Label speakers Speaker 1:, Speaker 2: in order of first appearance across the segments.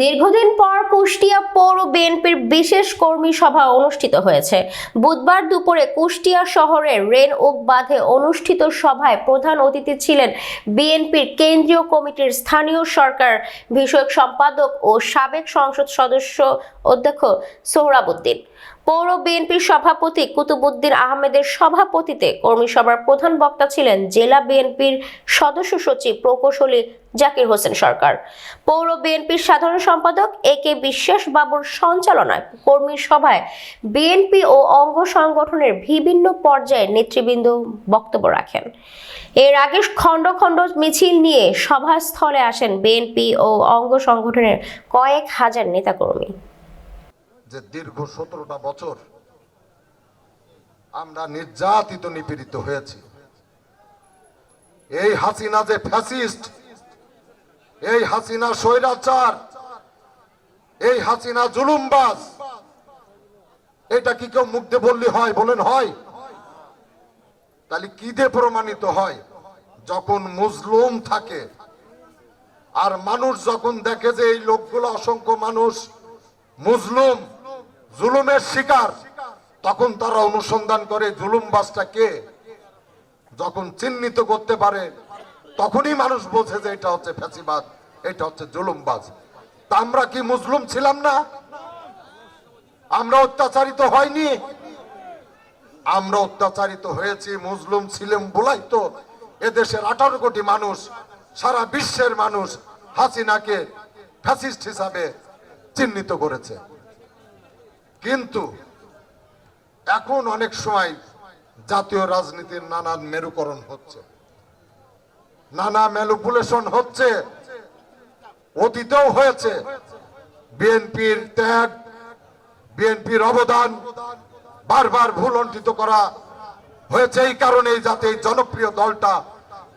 Speaker 1: দীর্ঘদিন পর কুষ্টিয়া পৌর বিএনপির বিশেষ কর্মী সভা অনুষ্ঠিত হয়েছে। বুধবার দুপুরে কুষ্টিয়া শহরের রেন ওক বাঁধে অনুষ্ঠিত সভায় প্রধান অতিথি ছিলেন বিএনপির কেন্দ্রীয় কমিটির স্থানীয় সরকার বিষয়ক সম্পাদক ও সাবেক সংসদ সদস্য অধ্যক্ষ সোহরাবুদ্দিন। পৌর বিএনপির সভাপতি কুতুবুদ্দিন আহমেদের সভাপতিতে কর্মী সভার প্রধান বক্তা ছিলেন জেলা বিএনপির সদস্য সচিব প্রকৌশলী জাকির হোসেন সরকার। পৌর বিএনপির সাধারণ সম্পাদক এ কে বিশ্বাস বাবুর সঞ্চালনায় কর্মী সভায় বিএনপি ও অঙ্গ সংগঠনের বিভিন্ন পর্যায়ে নেতৃবৃন্দ বক্তব্য রাখেন। এর আগে খণ্ড খণ্ড মিছিল নিয়ে সভাস্থলে আসেন বিএনপি ও অঙ্গ সংগঠনের কয়েক হাজার নেতাকর্মী।
Speaker 2: যে দীর্ঘ সতেরোটা বছর আমরা নির্যাতিত, নিপীড়িত হয়েছি। এই হাসিনা যে ফ্যাসিস্ট, এই হাসিনা স্বৈরাচার, এই হাসিনা জুলুমবাজ, এটা কি কেউ মুখ দিয়ে বললে হয়, বলেন হয়? তাহলে কি দিয়ে প্রমাণিত হয়? যখন মুজলুম থাকে, আর মানুষ যখন দেখে যে এই লোকগুলো অসংখ্য মানুষ মুজলুম জুলুমের শিকার। তখন তারা অনুসন্ধান করে জুলুমবাজটা কে? যখন চিহ্নিত করতে পারে, তখনই মানুষ বোঝে যে এটা হচ্ছে ফ্যাসিবাদ, এটা হচ্ছে জুলুমবাজ। তা আমরা কি মুসলুম ছিলাম না? আমরা অত্যাচারিত হয়নি? আমরা অত্যাচারিত হয়েছি, মুসলুম ছিলাম বলাই তো এদেশের আঠারো কোটি মানুষ, সারা বিশ্বের মানুষ হাসিনাকে ফ্যাসিস্ট হিসাবে চিহ্নিত করেছে। কিন্তু এখন অনেক সময় জাতীয় রাজনীতির নানান মেরুকরণ হচ্ছে। নানা ম্যালুপুলেশন হচ্ছে। অতীতেও হয়েছে। বিএনপির ত্যাগ, বিএনপির অবদান বারবার ভুলণ্ঠিত করা হয়েছে। এই কারণেই যাতে এই জনপ্রিয় দলটা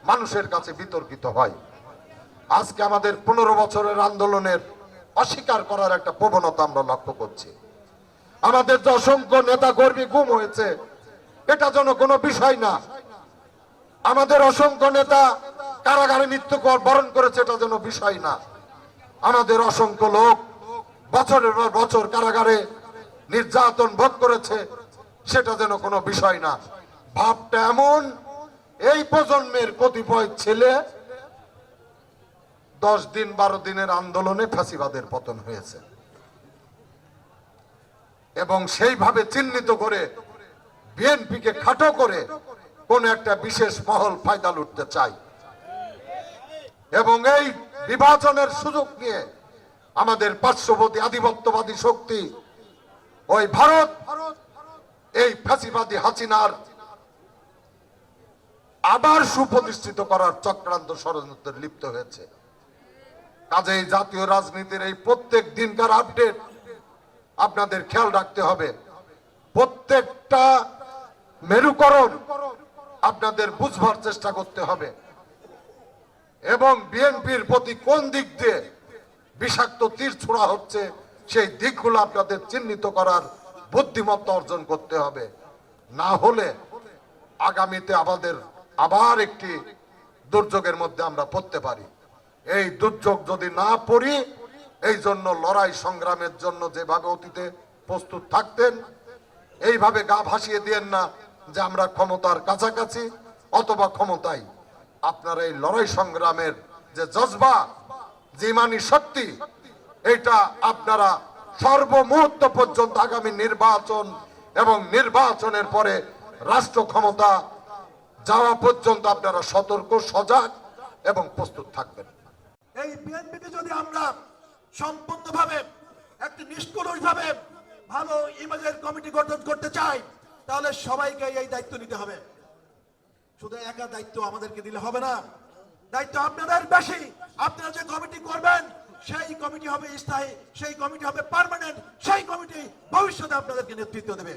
Speaker 2: মানুষের কাছে বিতর্কিত হয়। আজকে আমাদের পনেরো বছরের আন্দোলনের অস্বীকার করার একটা প্রবণতা আমরা লক্ষ্য করছি। আমাদের যে অসংখ্য নেতা কর্মী গুম হয়েছে, এটা যেন কোনো বিষয় না। আমাদের অসংখ্য নেতা কারাগারে মৃত্যু বরণ করেছে, এটা যেন বিষয় না। আমাদের অসংখ্য লোক বছরের পর বছর কারাগারে নির্যাতন ভোগ করেছে, সেটা যেন কোনো বিষয় না। ভাবটা এমন, এই প্রজন্মের কতিপয় ছেলে দশ দিন বারো দিনের আন্দোলনে ফাঁসিবাদের পতন হয়েছে। এবং সেইভাবে চিহ্নিত করে বিএনপিকে খাটো করে কোন একটা বিশেষ মহল ফায়দা লুটতে চাই। এবং এই বিভাজনের সুযোগ নিয়ে আমাদের পার্শ্ববর্তী আধিপত্যবাদী শক্তি, ওই ভারত, এই ফ্যাসিবাদী হাসিনার আবার সুপ্রতিষ্ঠিত করার চক্রান্ত ষড়যন্ত্রে লিপ্ত হয়েছে। কাজেই জাতীয় রাজনীতির এই প্রত্যেক দিনকার আপডেট আপনাদের খেয়াল রাখতে হবে। প্রত্যেকটা মেরুকরণ আপনাদের বুঝবার চেষ্টা করতে হবে। এবং বিএনপির প্রতি কোন দিক দিয়ে বিষাক্ত তীর ছোড়া হচ্ছে, সেই দিকগুলো আপনাদের চিহ্নিত করার বুদ্ধিমত্তা অর্জন করতে হবে। না হলে আগামীতে আমাদের আবার একটি দুর্যোগের মধ্যে আমরা পড়তে পারি। এই দুর্যোগ যদি না পড়ি এই জন্য লড়াই সংগ্রামের জন্য যেভাবে অতীতে প্রস্তুত থাকতেন, এইভাবে গা ভাসিয়ে দিয়েন না যে আমরা ক্ষমতার কাছাকাছি অথবা ক্ষমতায়। আপনার এই লড়াই সংগ্রামের যে জজবা যে ইমানি শক্তি, এটা আপনারা সর্বমুহূর্ত পর্যন্ত আগামী নির্বাচন এবং নির্বাচনের পরে রাষ্ট্র ক্ষমতা যাওয়া পর্যন্ত আপনারা সতর্ক, সজাগ এবং প্রস্তুত থাকবেন।
Speaker 3: এই বিএনপিকে যদি আমরা সম্পূর্ণভাবে, একটি নিষ্কলুষ ভাবে ভালো ইমেজের কমিটি গঠন করতে চাই, তাহলে সবাইকে এই দায়িত্ব নিতে হবে। শুধু একা দায়িত্ব আমাদেরকে দিলে হবে না, দায়িত্ব আপনাদের বেশি। আপনারা যে কমিটি করবেন, সেই কমিটি হবে স্থায়ী, সেই কমিটি হবে পার্মানেন্ট সেই কমিটি ভবিষ্যতে আপনাদেরকে নেতৃত্ব দেবে।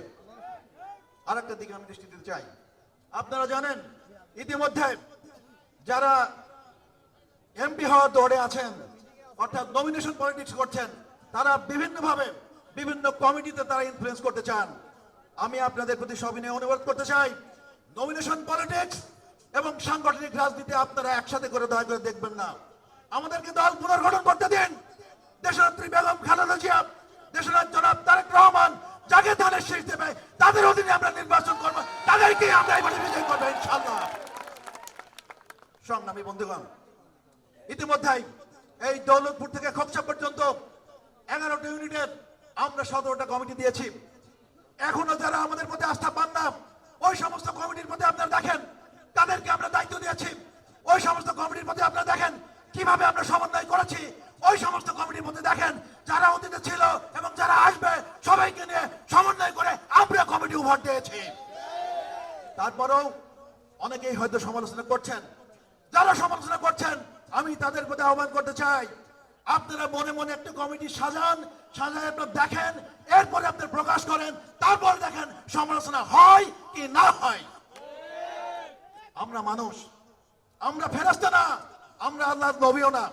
Speaker 3: আরেকটা দিকে আমি দৃষ্টি দিতে চাই। আপনারা জানেন, ইতিমধ্যে যারা এমপি হওয়ার দৌড়ে আছেন অর্থাৎ নমিনেশন পলিটিক্স করছেন, তারা বিভিন্নভাবে বিভিন্ন কমিটিতে তারা ইনফ্লুয়েন্স করতে চান। আমি আপনাদের প্রতি সবিনয় অনুরোধ করতে চাই নমিনেশন পলিটিক্স এবং সাংগঠনিক রাজনীতি আপনারা একসাথে করে দয়া করে দেখবেন না। আমাদেরকে দল পুনর্গঠন করতে দিন। দেশনেত্রী বেগম খালেদা জিয়া দেশের জনাব তারেক রহমান, যাকে ধানের শেষ দেবে, তাদের অধীনে আমরা নির্বাচন করব, তাদেরকে আমরা এবারে বিজয় করব ইনশাল্লাহ সংগ্রামী বন্ধুগণ, ইতিমধ্যেই এই দৌলতপুর থেকে খোকসা পর্যন্ত এগারোটা ইউনিটের আমরা সতেরোটা কমিটি দিয়েছি। এখনও যারা আমাদের প্রতি আস্থা পান না, ওই সমস্ত কমিটির প্রতি আপনারা দেখেন, তাদেরকে আমরা দায়িত্ব দিয়েছি। ওই সমস্ত কমিটির প্রতি আপনারা দেখেন, কীভাবে আমরা সমন্বয় করেছি। ওই সমস্ত কমিটির মধ্যে দেখেন, যারা অতীতে ছিল এবং যারা আসবে, সবাইকে নিয়ে সমন্বয় করে আমরা কমিটি উপহার দিয়েছি। তারপরেও অনেকেই হয়তো সমালোচনা করছেন। যারা সমালোচনা করছেন আমি তাদের প্রতি আহ্বান করতে চাই। আপনারা মনে মনে একটা কমিটি সাজান, সাজায় আপনার দেখেন, এরপরে আপনার প্রকাশ করেন, তারপর দেখেন সমালোচনা হয় কি না হয়। আমরা মানুষ, আমরা ফেরাস্তা না, আমরা আল্লাহ নবীও না।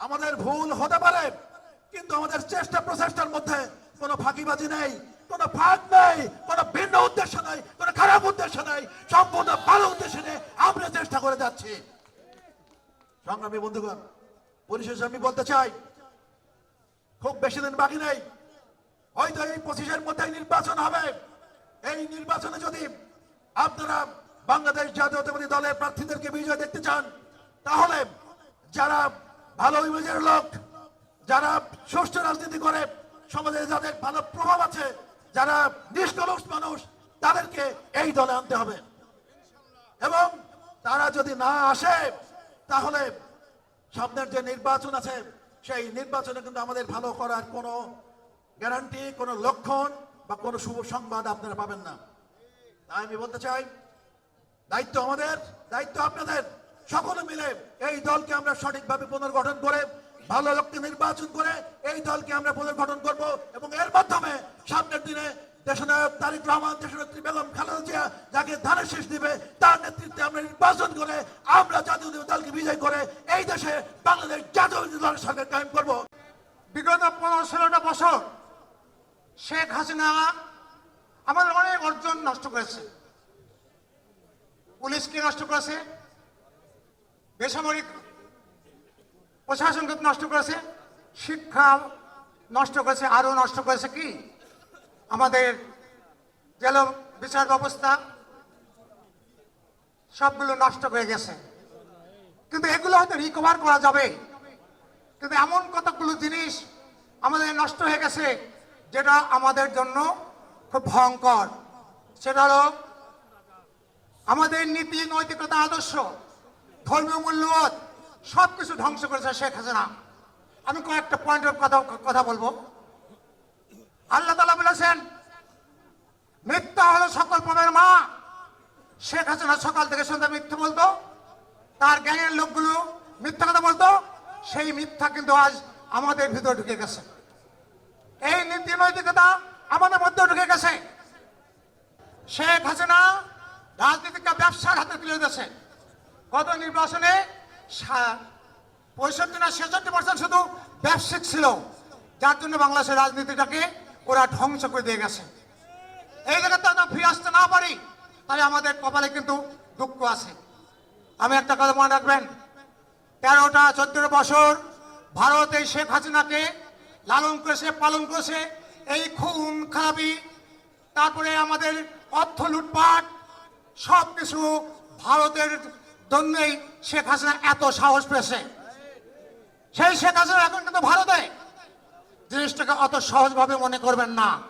Speaker 3: আমাদের ভুল হতে পারে, কিন্তু আমাদের চেষ্টা প্রচেষ্টার মধ্যে কোনো ফাঁকিবাজি নেই, কোনো ফাঁক নেই, কোনো ভিন্ন উদ্দেশ্য নেই, কোনো খারাপ উদ্দেশ্য নেই, সম্পূর্ণ ভালো উদ্দেশ্য নিয়ে আমরা চেষ্টা করে যাচ্ছি। সংগ্রামী বন্ধুগণ, পরিশেষে আমি বলতে চাই, খুব বেশি দিন বাকি নেই। হয়তো এই পঁচিশের মধ্যে নির্বাচন হবে। এই নির্বাচনে যদি আপনারা বাংলাদেশ জাতীয়তাবাদী দলের প্রার্থীদেরকে বিজয় দেখতে চান, তাহলে যারা ভালো ইমেজের লোক, যারা সুষ্ঠু রাজনীতি করে, সমাজে যাদের ভালো প্রভাব আছে, যারা নিষ্কলুষ মানুষ, তাদেরকে এই দলে আনতে হবে। এবং তারা যদি না আসে তাহলে সামনের যে নির্বাচন আছে, সেই নির্বাচনে কিন্তু আমাদের ভালো করার কোনো গ্যারান্টি, কোনো লক্ষণ বা কোনো শুভ সংবাদ আপনারা পাবেন না। তাই আমি বলতে চাই, দায়িত্ব আমাদের, দায়িত্ব আপনাদের। সকলে মিলে এই দলকে আমরা সঠিকভাবে পুনর্গঠন করে ভালো লোককে নির্বাচন করে এই দলকে আমরা পুনর্গঠন করব এবং এর মাধ্যমে সামনের দিনে দেশনায়ক তারিক রহমান, দেশনেত্রী বেগম খালেদা জিয়া যাকে ধানের শেষ দিবে, তার নেতৃত্বে আমরা নির্বাচন করে আমরা জাতীয় দলকে বিজয় করে এই দেশে বাংলাদেশ জাতীয় দলের সরকার কায়েম করব।
Speaker 4: বিগত পনেরো ষোলোটা বছর শেখ হাসিনা আমাদের অনেক অর্জন নষ্ট করেছে। পুলিশকে নষ্ট করেছে, বেসামরিক প্রশাসনকে নষ্ট করেছে? শিক্ষা নষ্ট করেছে আরও নষ্ট করেছে কি? আমাদের জেল বিচার ব্যবস্থা সবগুলো নষ্ট হয়ে গেছে। কিন্তু এগুলো হয়তো রিকভার করা যাবে। কিন্তু এমন কতগুলো জিনিস আমাদের নষ্ট হয়ে গেছে যেটা আমাদের জন্য খুব ভয়ঙ্কর। সেটা হলো আমাদের নীতি নৈতিকতা আদর্শ ধর্মীয় মূল্যবোধ সব কিছু ধ্বংস করেছে শেখ হাসিনা। আমি কয়েকটা পয়েন্টের কথা কথা বলব। আল্লাহ তালা বলেছেন, মিথ্যা হলো সকল পাপের মা। শেখ হাসিনা সকাল থেকে সন্ধ্যা মিথ্যা বলতো। তার গ্যাংয়ের লোকগুলো মিথ্যা কথা বলতো। সেই মিথ্যা কিন্তু আজ আমাদের ভিতরে ঢুকে গেছে। এই নীতি নৈতিকতা আমাদের মধ্যে ঢুকে গেছে। শেখ হাসিনা রাজনীতিকে ব্যবসার হাতে তুলে দিয়েছে। গত নির্বাচনে পঁয়ষট্টি না ছেষট্টি পার্সেন্ট শুধু ব্যবসায়িক ছিল। যার জন্য বাংলাদেশের রাজনীতিটাকে ওরা ধ্বংস করে দিয়ে গেছে। এই জায়গাতে আমরা ফিরে আসতে না পারি, তাহলে আমাদের কপালে কিন্তু দুঃখ আছে। আমি একটা কথা মনে রাখবেন, তেরোটা চোদ্দটা বছর ভারত এই শেখ হাসিনাকে লালন করেছে, পালন করেছে, এই খুন, খারাপি, তারপরে আমাদের অর্থ লুটপাট সব কিছু ভারতের জন্যই শেখ হাসিনা এত সাহস পেয়েছে। সেই শেখ হাসিনা এখন কিন্তু ভারতে। জিনিসটাকে অত সহজভাবে মনে করবেন না।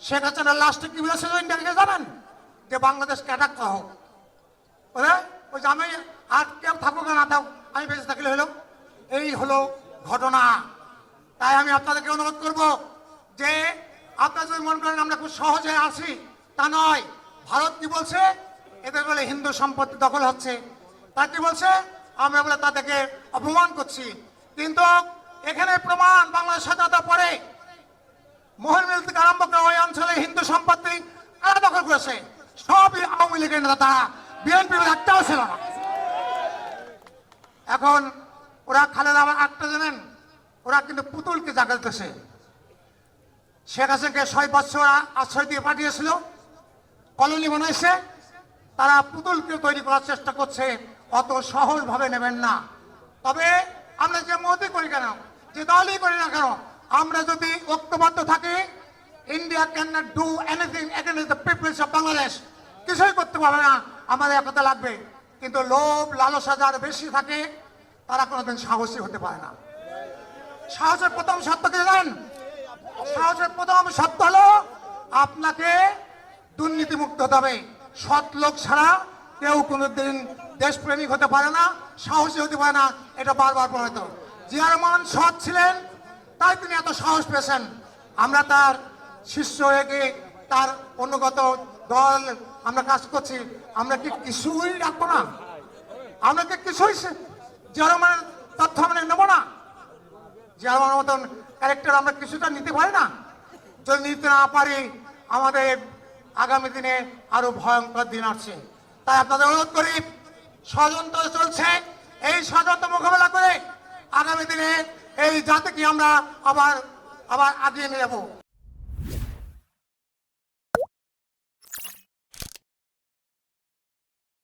Speaker 4: শেখ লাস্টে কি জানেন? যে বাংলাদেশকে হোক। বলে আমি আর কেউ থাকুক না আমি বেঁচে থাকলে হলো। এই হলো ঘটনা। তাই আমি আপনাদেরকে অনুরোধ করব যে আপনারা যদি মনে করেন আমরা খুব সহজে আসি তা নয়। ভারত কি বলছে? এদের বলে হিন্দু সম্পত্তি দখল হচ্ছে। তা কি বলছে? আমরা বলে তাদেরকে অপমান করছি। কিন্তু এখানে প্রমাণ বাংলাদেশ স্বাধীনতা পরে মোহনমিল থেকে আরম্ভ করে ওই অঞ্চলে হিন্দু সম্পত্তি কারা দখল করেছে? সবই আওয়ামী লীগের নেতা, তারা। বিএনপির একটাও ছিল না। এখন ওরা খালেদা আবার একটা জানেন? ওরা কিন্তু পুতুলকে জাগাতেছে শেখ হাসিনাকে ছয় বছর আশ্রয় দিয়ে পাঠিয়েছিল। কলোনি বানাইছে। তারা পুতুলকে তৈরি করার চেষ্টা করছে। অত সহজভাবে নেবেন না। তবে আমরা যে মতে করি কেন? যে দলই করি না কেন? আমরা যদি ঐক্যবদ্ধ থাকি India can not do anything against the peoples of Bangladesh কিছুই করতে পারবে না। আমাদের একতা লাগবে। কিন্তু লোভ, লালসা যার বেশি থাকে, তারা কোনোদিন সাহসী হতে পারে না। সাহসের প্রথম সত্য কি জানেন? সাহসের প্রথম সত্য হলো আপনাকে দুর্নীতিমুক্ত হতে হবে সৎ লোক ছাড়া কেউ কোনোদিন দেশপ্রেমিক হতে পারে না, সাহসী হতে পারে না, এটা বারবার প্রমাণিত। জিয়া রহমান সৎ ছিলেন, তাই তিনি এত সাহস পেয়েছেন। আমরা তার শিষ্য হয়ে তার অনুগত দল আমরা কাজ করছি। আমরা কি কিছুই রাখব না? আমরা কি কিছুই জিয়া রহমানের তথ্য আমরা নেব না? যে আমার মতন ক্যারেক্টার আমরা কিছুটা নিতে পারি না। যদি নিতে না পারি, আমাদের আগামী দিনে আরও ভয়ঙ্কর দিন আসছে। তাই আপনাদের অনুরোধ করি ষড়যন্ত্র চলছে, এই ষড়যন্ত্র মোকাবেলা করে আগামী দিনে এই জাতিকে আমরা আবার আবার আগিয়ে নিয়ে যাব।